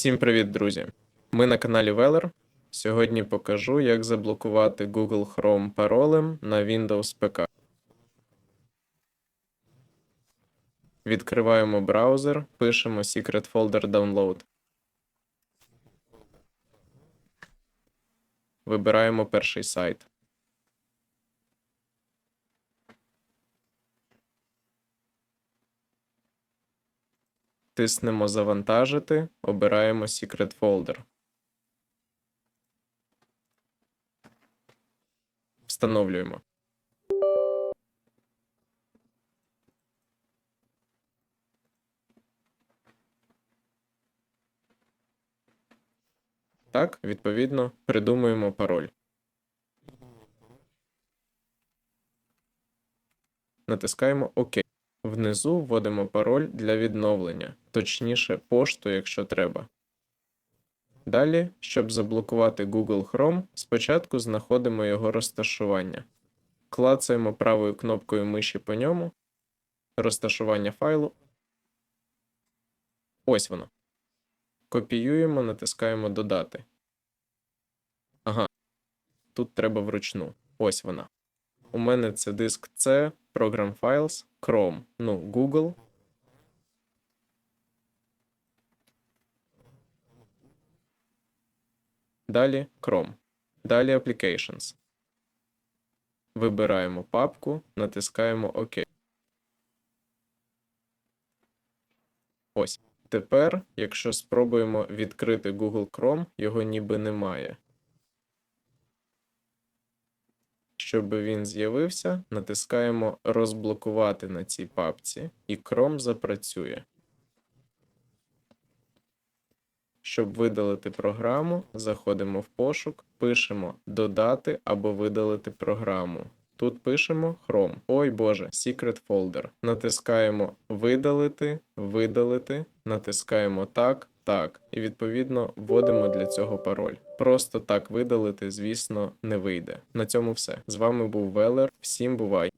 Всім привіт, друзі! Ми на каналі Veller. Сьогодні покажу, як заблокувати Google Chrome паролем на Windows ПК. Відкриваємо браузер, пишемо Secret Folder Download. Вибираємо перший сайт. Тиснемо Завантажити, обираємо Secret Folder. Встановлюємо. Так, відповідно, придумуємо пароль. Натискаємо ОК. Внизу вводимо пароль для відновлення, точніше, пошту, якщо треба. Далі, щоб заблокувати Google Chrome, спочатку знаходимо його розташування. Клацаємо правою кнопкою миші по ньому. Розташування файлу. Ось воно. Копіюємо, натискаємо Додати. Ага. Тут треба вручну. Ось вона. У мене це диск C, Program Files, Chrome, ну, Google. Далі Chrome. Далі Applications. Вибираємо папку, натискаємо ОК. Ось. Тепер, якщо спробуємо відкрити Google Chrome, його ніби немає. Щоб він з'явився, натискаємо розблокувати на цій папці, і Chrome запрацює. Щоб видалити програму, заходимо в пошук, пишемо додати або видалити програму. Тут пишемо Chrome. Ой Боже, Secret Folder. Натискаємо видалити, видалити, натискаємо так, так. І відповідно вводимо для цього пароль. Просто так видалити, звісно, не вийде. На цьому все. З вами був Велер. Всім бувай!